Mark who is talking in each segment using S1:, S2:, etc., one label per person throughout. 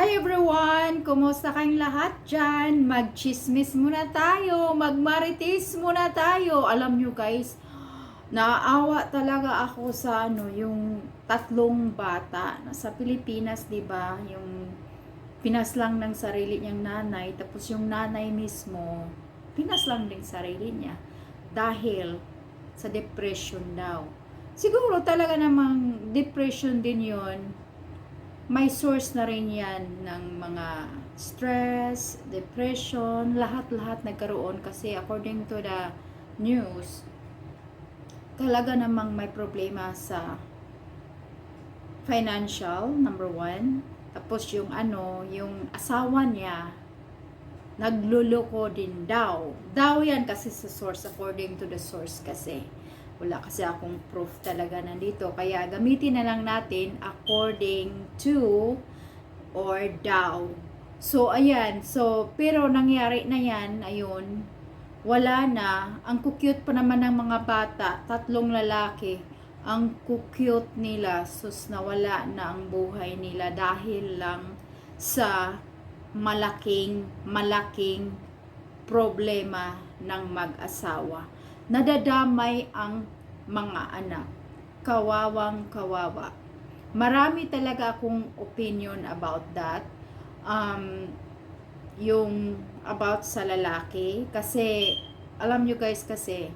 S1: Hi everyone! Kumusta kayong lahat dyan? Magchismis muna tayo, magmaritis muna tayo. Alam nyo guys, naaawa talaga ako sa ano, yung tatlong bata sa Pilipinas, 'di ba? Yung pinaslang ng sarili niyang nanay, tapos yung nanay mismo, pinaslang din sarili niya dahil sa depression daw. Siguro talaga namang depression din 'yon may source na rin yan ng mga stress, depression, lahat-lahat nagkaroon kasi according to the news, talaga namang may problema sa financial, number one. Tapos yung ano, yung asawa niya, nagluloko din daw. Daw yan kasi sa source, according to the source kasi. Wala kasi akong proof talaga nandito. Kaya gamitin na lang natin according to or daw. So, ayan. So, pero nangyari na yan, ayun. Wala na. Ang cute pa naman ng mga bata. Tatlong lalaki. Ang cute nila. Sus, nawala na ang buhay nila dahil lang sa malaking, malaking problema ng mag-asawa nadadamay ang mga anak. Kawawang kawawa. Marami talaga akong opinion about that. Um, yung about sa lalaki. Kasi, alam nyo guys kasi,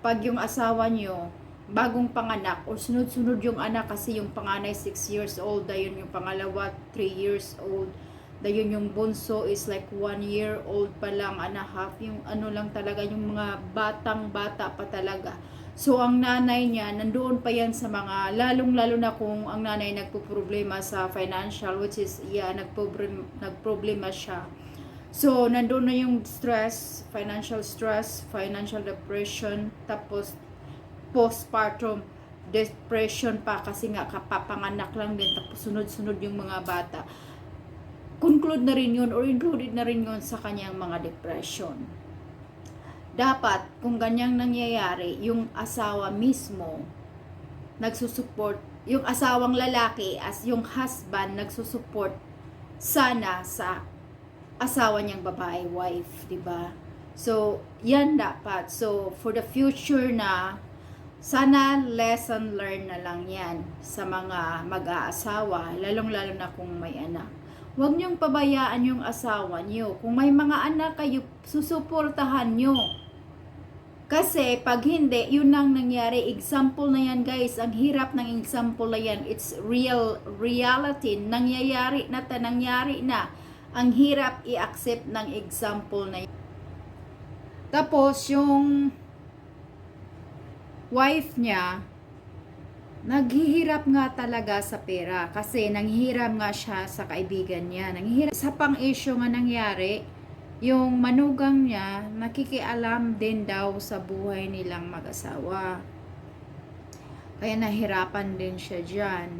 S1: pag yung asawa nyo, bagong panganak, o sunod-sunod yung anak kasi yung panganay 6 years old, ayun yung pangalawa 3 years old, Dayon yung bunso is like one year old pa lang and a half. Yung ano lang talaga, yung mga batang bata pa talaga. So, ang nanay niya, nandoon pa yan sa mga, lalong-lalo na kung ang nanay nagpo-problema sa financial, which is, yeah, nagpo-problem, nagproblema siya. So, nandoon na yung stress, financial stress, financial depression, tapos postpartum depression pa kasi nga kapapanganak lang din, tapos sunod-sunod yung mga bata conclude na rin yun or included na rin yun sa kanyang mga depression. Dapat, kung ganyang nangyayari, yung asawa mismo nagsusupport, yung asawang lalaki as yung husband nagsusupport sana sa asawa niyang babae, wife, 'di ba? So, yan dapat. So, for the future na sana lesson learned na lang yan sa mga mag-aasawa, lalong-lalo na kung may anak. Huwag niyong pabayaan yung asawa niyo. Kung may mga anak kayo, susuportahan niyo. Kasi pag hindi, yun ang nangyari. Example na yan guys. Ang hirap ng example na yan. It's real reality. Nangyayari na ta, nangyari na. Ang hirap i-accept ng example na yan. Tapos yung wife niya, naghihirap nga talaga sa pera kasi nanghihirap nga siya sa kaibigan niya. Nanghihirap sa pang-issue nga nangyari, yung manugang niya nakikialam din daw sa buhay nilang mag-asawa. Kaya nahirapan din siya dyan.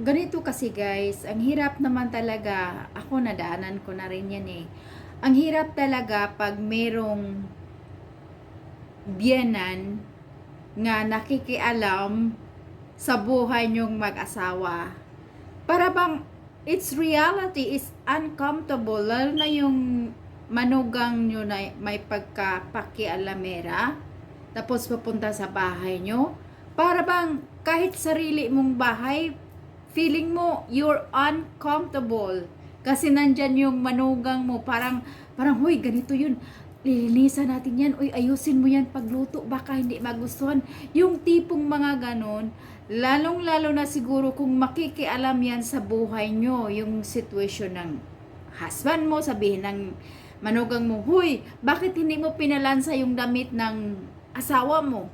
S1: Ganito kasi guys, ang hirap naman talaga, ako nadaanan ko na rin yan eh. Ang hirap talaga pag merong biyanan nga nakikialam sa buhay niyong mag-asawa. Para bang its reality is uncomfortable lalo na yung manugang nyo na may pagkapakialamera tapos papunta sa bahay nyo para bang kahit sarili mong bahay feeling mo you're uncomfortable kasi nandyan yung manugang mo. Parang parang huy ganito yun lilinisan natin yan, uy, ayusin mo yan pagluto, baka hindi magustuhan. Yung tipong mga ganon, lalong-lalo na siguro kung makikialam yan sa buhay nyo, yung situation ng husband mo, sabihin ng manugang mo, huy, bakit hindi mo pinalansa yung damit ng asawa mo?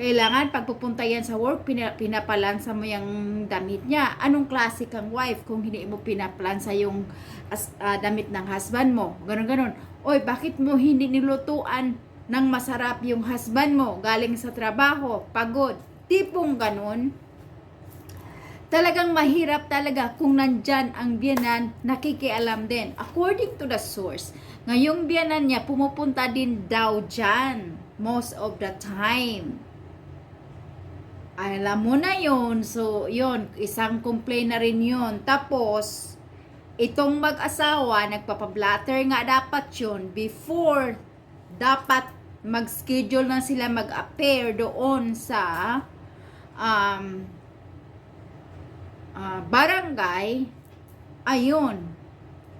S1: Kailangan pagpupunta yan sa work, pinapalansa mo yung damit niya. Anong klase kang wife kung hindi mo pinapalansa yung uh, damit ng husband mo? Ganon, ganon. Oy, bakit mo hindi nilutuan ng masarap yung husband mo galing sa trabaho, pagod? Tipong ganon. Talagang mahirap talaga kung nandyan ang biyanan, nakikialam din. According to the source, ngayong biyanan niya, pumupunta din daw dyan most of the time alam mo na yon So, yon isang complaint na rin yon Tapos, itong mag-asawa, nagpapablatter nga dapat yon before dapat mag-schedule na sila mag-appear doon sa um, ah, barangay, ayun,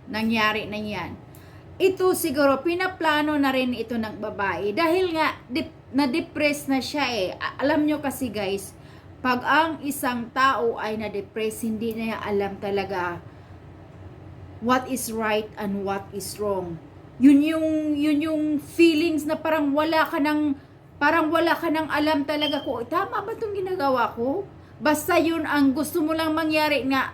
S1: nangyari na yan. Ito siguro, pinaplano na rin ito ng babae. Dahil nga, dip, na-depress na siya eh. Alam nyo kasi guys, pag ang isang tao ay na-depress, hindi na niya alam talaga what is right and what is wrong. Yun yung, yun yung feelings na parang wala ka ng, parang wala ka ng alam talaga ko, tama ba itong ginagawa ko? Basta yun ang gusto mo lang mangyari nga,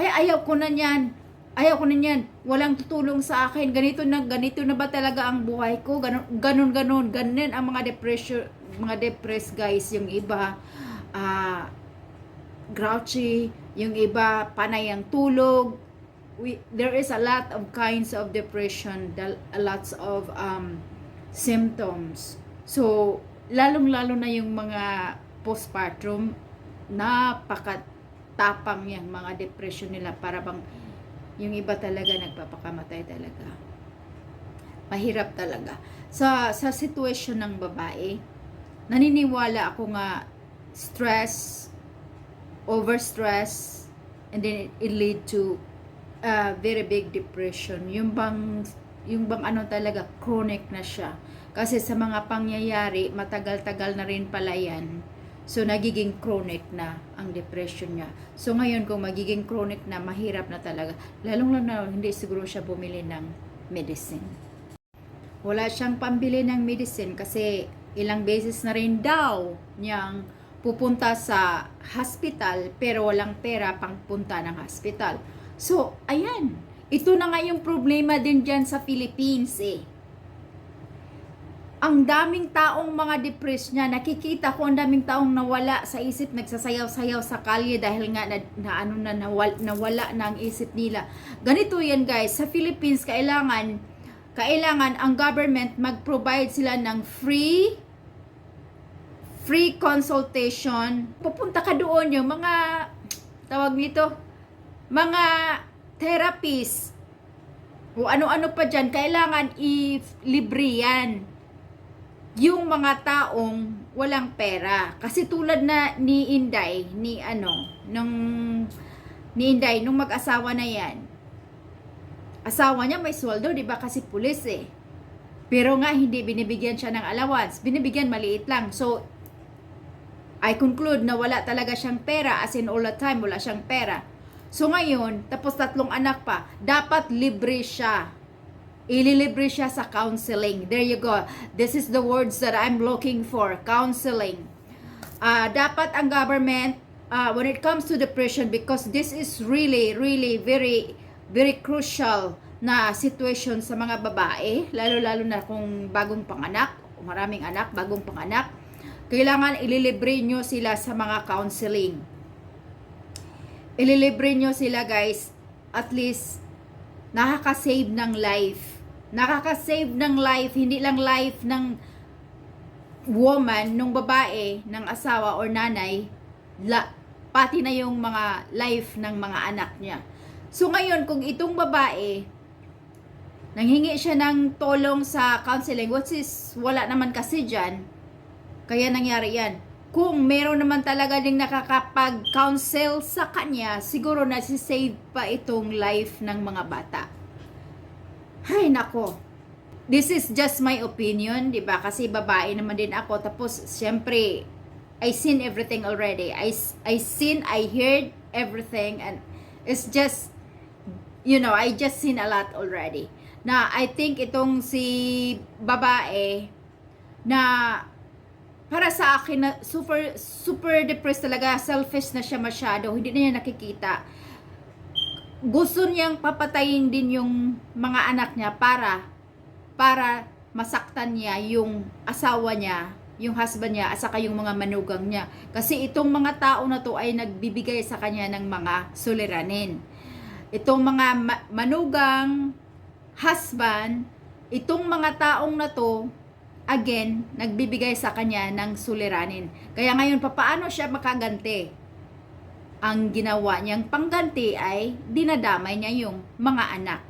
S1: ay ayaw ko na niyan, ayaw ko na niyan, walang tutulong sa akin, ganito na, ganito na ba talaga ang buhay ko, ganon, ganon, ganon, ganon ang mga depression, mga depressed guys, yung iba, ah, grouchy, yung iba, panay ang tulog, we, there is a lot of kinds of depression, a lots of um, symptoms. So, lalong-lalo na yung mga postpartum, napakatapang yan, mga depression nila, para bang yung iba talaga nagpapakamatay talaga. Mahirap talaga. Sa, sa situation ng babae, naniniwala ako nga stress, overstress, and then it, it lead to uh, very big depression. Yung bang, yung bang ano talaga, chronic na siya. Kasi sa mga pangyayari, matagal-tagal na rin pala yan. So, nagiging chronic na ang depression niya. So, ngayon, kung magiging chronic na, mahirap na talaga. Lalong na hindi siguro siya bumili ng medicine. Wala siyang pambili ng medicine kasi ilang beses na rin daw niyang pupunta sa hospital pero walang pera pang punta ng hospital. So, ayan. Ito na nga yung problema din dyan sa Philippines eh. Ang daming taong mga depressed niya. Nakikita ko ang daming taong nawala sa isip, nagsasayaw-sayaw sa kalye dahil nga na, na ano na nawala, nawala na ang isip nila. Ganito yan guys, sa Philippines kailangan kailangan ang government mag-provide sila ng free free consultation. Pupunta ka doon yung mga tawag nito, mga therapist o ano-ano pa dyan, kailangan i-libre yan yung mga taong walang pera. Kasi tulad na ni Inday, ni ano, nung ni Inday, nung mag-asawa na yan, asawa niya may sweldo, di ba? Kasi pulis eh. Pero nga, hindi binibigyan siya ng allowance. Binibigyan maliit lang. So, I conclude na wala talaga siyang pera as in all the time wala siyang pera. So ngayon, tapos tatlong anak pa, dapat libre siya. Ililibre siya sa counseling. There you go. This is the words that I'm looking for. Counseling. Ah, dapat ang government, ah, when it comes to depression, because this is really, really very, very crucial na situation sa mga babae, lalo-lalo na kung bagong panganak, maraming anak, bagong panganak, kailangan ililibre nyo sila sa mga counseling. Ililibre nyo sila guys, at least nakaka-save ng life. Nakaka-save ng life, hindi lang life ng woman, nung babae, ng asawa or nanay, la, pati na yung mga life ng mga anak niya. So ngayon, kung itong babae, nanghingi siya ng tulong sa counseling, which is wala naman kasi dyan, kaya nangyari yan. Kung meron naman talaga ding nakakapag-counsel sa kanya, siguro na save pa itong life ng mga bata. Hay nako. This is just my opinion, 'di ba? Kasi babae naman din ako. Tapos syempre I seen everything already. I I seen, I heard everything and it's just you know, I just seen a lot already. Na I think itong si babae na para sa akin na super super depressed talaga, selfish na siya masyado, hindi na niya nakikita. Gusto niyang papatayin din yung mga anak niya para para masaktan niya yung asawa niya, yung husband niya, at saka yung mga manugang niya. Kasi itong mga tao na to ay nagbibigay sa kanya ng mga suliranin. Itong mga ma- manugang, husband, itong mga taong na to, again, nagbibigay sa kanya ng suliranin. Kaya ngayon, papaano siya makaganti? Ang ginawa niyang pangganti ay dinadamay niya yung mga anak.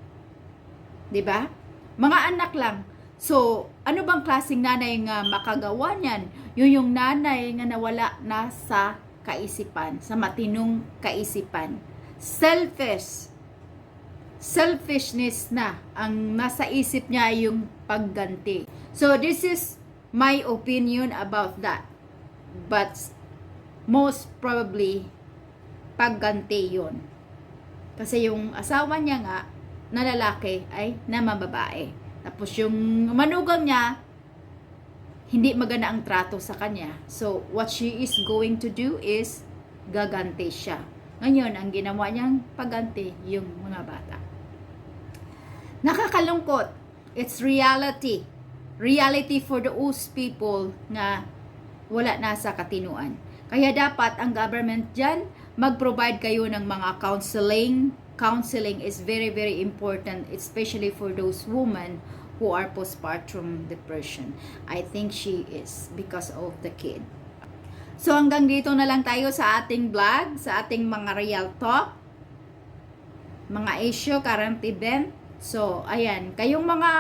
S1: 'Di ba? Mga anak lang. So, ano bang klaseng nanay nga makagawa niyan? Yun yung nanay nga nawala na sa kaisipan, sa matinong kaisipan. Selfish. Selfishness na ang nasa isip niya yung pagganti. So, this is my opinion about that. But, most probably, pagganti yun. Kasi yung asawa niya nga, na lalaki ay na mababae. Tapos yung manugang niya, hindi maganda ang trato sa kanya. So, what she is going to do is gaganti siya. Ngayon, ang ginawa niyang pagganti, yung mga bata. Nakakalungkot. It's reality. Reality for those people na wala na sa katinuan. Kaya dapat ang government dyan, mag-provide kayo ng mga counseling. Counseling is very, very important, especially for those women who are postpartum depression. I think she is because of the kid. So hanggang dito na lang tayo sa ating vlog, sa ating mga real talk, mga issue, current event. So, ayan, kayong mga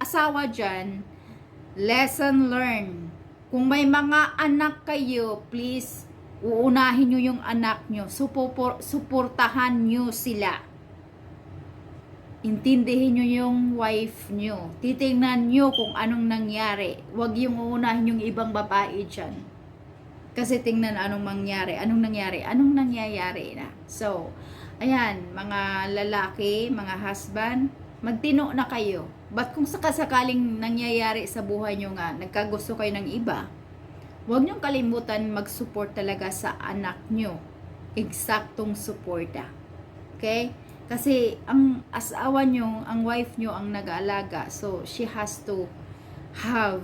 S1: asawa dyan, lesson learned. Kung may mga anak kayo, please, uunahin nyo yung anak nyo. Supupor, suportahan nyo sila. Intindihin nyo yung wife nyo. Titingnan nyo kung anong nangyari. Huwag yung uunahin yung ibang babae dyan. Kasi tingnan anong mangyari. Anong nangyari? Anong nangyayari na? So, ayan, mga lalaki, mga husband, magtino na kayo. Ba't kung sakasakaling nangyayari sa buhay nyo nga, nagkagusto kayo ng iba, huwag nyo kalimutan mag-support talaga sa anak nyo. Eksaktong suporta. Okay? Kasi ang asawa nyo, ang wife nyo ang nag-aalaga. So, she has to have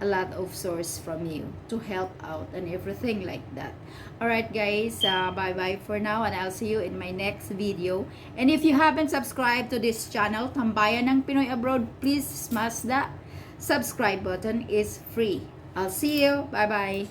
S1: a lot of source from you to help out and everything like that. Alright guys, uh, bye bye for now and I'll see you in my next video. And if you haven't subscribed to this channel, Tambayan ng Pinoy Abroad, please smash that subscribe button is free. I'll see you. Bye bye.